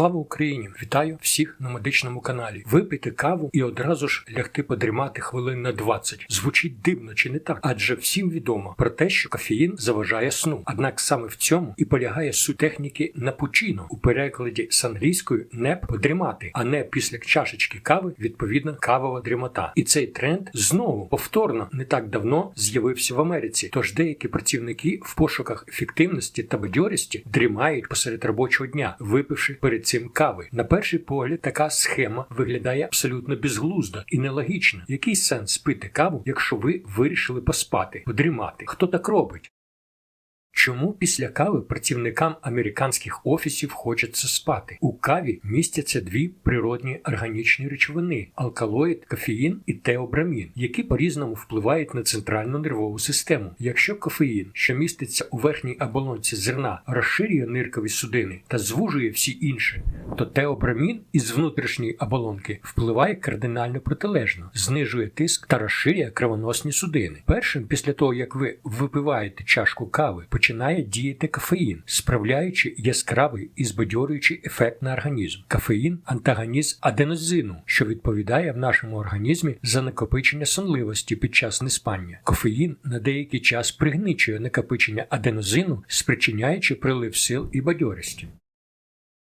Слава Україні! Вітаю всіх на медичному каналі. Випити каву і одразу ж лягти подрімати хвилин на 20. Звучить дивно чи не так? Адже всім відомо про те, що кофеїн заважає сну. Однак саме в цьому і полягає суть техніки напучино у перекладі з англійською не подрімати, а не після чашечки кави, відповідно, кавова дрімота. І цей тренд знову повторно не так давно з'явився в Америці. Тож деякі працівники в пошуках ефективності та бадьорості дрімають посеред робочого дня, випивши перед цим кави. На перший погляд, така схема виглядає абсолютно безглузда і нелогічно. Який сенс пити каву, якщо ви вирішили поспати, подрімати? Хто так робить? Чому після кави працівникам американських офісів хочеться спати? У каві містяться дві природні органічні речовини: алкалоїд, кофеїн і теобрамін, які по-різному впливають на центральну нервову систему. Якщо кофеїн, що міститься у верхній оболонці зерна, розширює ниркові судини та звужує всі інші, то теобрамін із внутрішньої оболонки впливає кардинально протилежно, знижує тиск та розширює кровоносні судини. Першим, після того як ви випиваєте чашку кави, починає діяти кофеїн, справляючи яскравий і збадьорюючий ефект на організм. Кофеїн антагоніст аденозину, що відповідає в нашому організмі за накопичення сонливості під час неспання. Кофеїн на деякий час пригничує накопичення аденозину, спричиняючи прилив сил і бадьорості.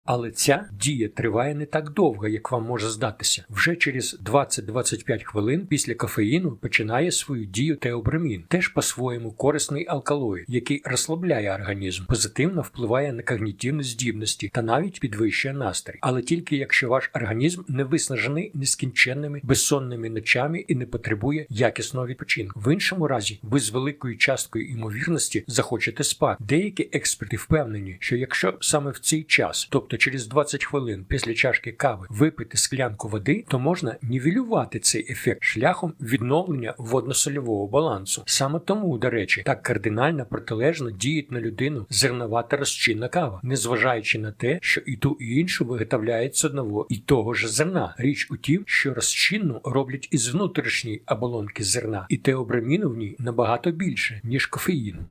Але ця дія триває не так довго, як вам може здатися. Вже через 20-25 хвилин після кофеїну починає свою дію теобрамін, теж по-своєму корисний алкалоїд, який розслабляє організм, позитивно впливає на когнітивні здібності та навіть підвищує настрій. Але тільки якщо ваш організм не виснажений нескінченними безсонними ночами і не потребує якісного відпочинку. В іншому разі ви з великою часткою імовірності захочете спати. Деякі експерти впевнені, що якщо саме в цей час, тобто через 20 хвилин після чашки кави випити склянку води, то можна нівелювати цей ефект шляхом відновлення водно-сольового балансу. Саме тому, до речі, так кардинально протилежно діють на людину зернова та розчинна кава, незважаючи на те, що і ту і іншу виготовляють з одного і того ж зерна. Річ у тім, що розчинну роблять із внутрішньої оболонки зерна, і теобраміну в ній набагато більше ніж кофеїну.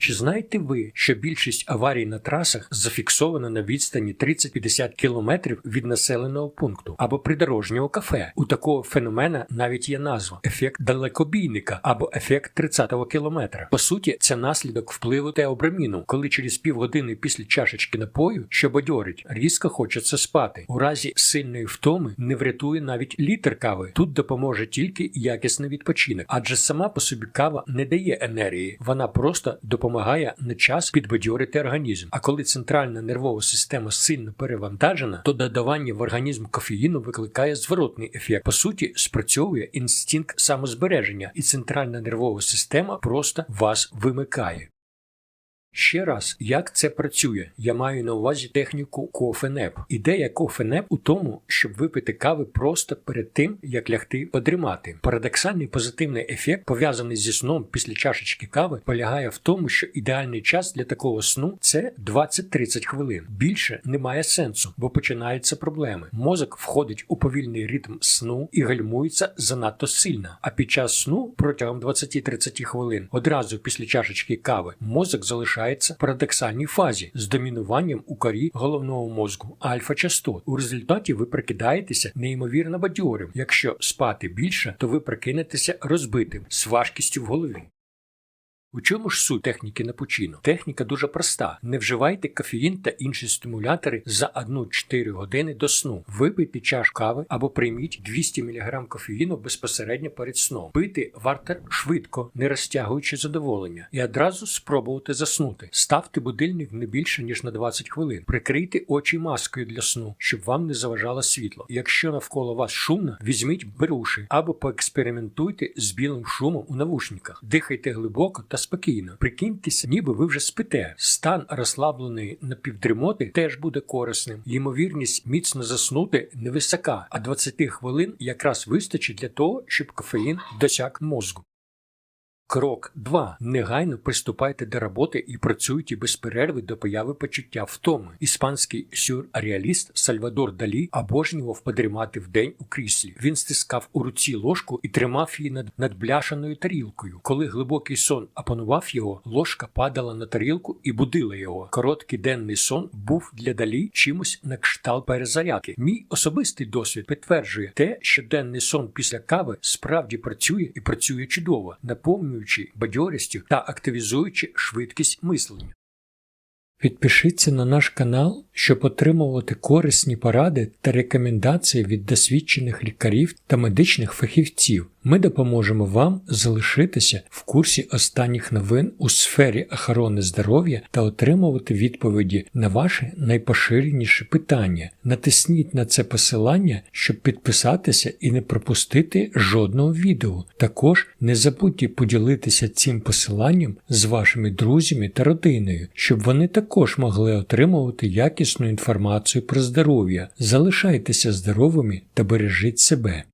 Чи знаєте ви, що більшість аварій на трасах зафіксовано на відстані 30-50 кілометрів від населеного пункту або придорожнього кафе? У такого феномена навіть є назва ефект далекобійника або ефект 30-го кілометра. По суті, це наслідок впливу теобраміну, коли через півгодини після чашечки напою, що бадьорить, різко хочеться спати. У разі сильної втоми не врятує навіть літр кави. Тут допоможе тільки якісний відпочинок, адже сама по собі кава не дає енергії, вона просто допомагає допомагає на час підбадьорити організм. А коли центральна нервова система сильно перевантажена, то додавання в організм кофеїну викликає зворотний ефект. По суті, спрацьовує інстинкт самозбереження, і центральна нервова система просто вас вимикає. Ще раз, як це працює? Я маю на увазі техніку кофенеп. Ідея кофенеп у тому, щоб випити кави просто перед тим, як лягти подрімати. Парадоксальний позитивний ефект, пов'язаний зі сном після чашечки кави, полягає в тому, що ідеальний час для такого сну це 20-30 хвилин. Більше немає сенсу, бо починаються проблеми. Мозок входить у повільний ритм сну і гальмується занадто сильно. А під час сну протягом 20-30 хвилин, одразу після чашечки кави, мозок залишає залишається в парадоксальній фазі з домінуванням у корі головного мозку альфа-частот. У результаті ви прикидаєтеся неймовірно бадьорим. Якщо спати більше, то ви прикинетеся розбитим з важкістю в голові. У чому ж суть техніки напучино? Техніка дуже проста: не вживайте кофеїн та інші стимулятори за 1-4 години до сну. Випийте чаш кави або прийміть 200 мг кофеїну безпосередньо перед сном. Пити варто швидко, не розтягуючи задоволення, і одразу спробувати заснути. Ставте будильник не більше ніж на 20 хвилин. Прикрийте очі маскою для сну, щоб вам не заважало світло. Якщо навколо вас шумно, візьміть беруші або поекспериментуйте з білим шумом у навушниках. Дихайте глибоко та спокійно. Прикиньтеся, ніби ви вже спите. Стан розслабленої напівдрімоти теж буде корисним. Ймовірність міцно заснути невисока, а 20 хвилин якраз вистачить для того, щоб кофеїн досяг мозку. Крок 2. Негайно приступайте до роботи і працюйте без перерви до появи почуття втоми. Іспанський сюрреаліст Сальвадор Далі обожнював подрімати вдень у кріслі. Він стискав у руці ложку і тримав її над, бляшаною тарілкою. Коли глибокий сон опанував його, ложка падала на тарілку і будила його. Короткий денний сон був для Далі чимось на кшталт перезарядки. Мій особистий досвід підтверджує те, що денний сон після кави справді працює і працює чудово, наповнюючи бадьорістю та активізуючи швидкість мислення. Підпишіться на наш канал, щоб отримувати корисні поради та рекомендації від досвідчених лікарів та медичних фахівців. Ми допоможемо вам залишитися в курсі останніх новин у сфері охорони здоров'я та отримувати відповіді на ваші найпоширеніші питання. Натисніть на це посилання, щоб підписатися і не пропустити жодного відео. Також не забудьте поділитися цим посиланням з вашими друзями та родиною, щоб вони також могли отримувати якісну інформацію про здоров'я. Залишайтеся здоровими та бережіть себе.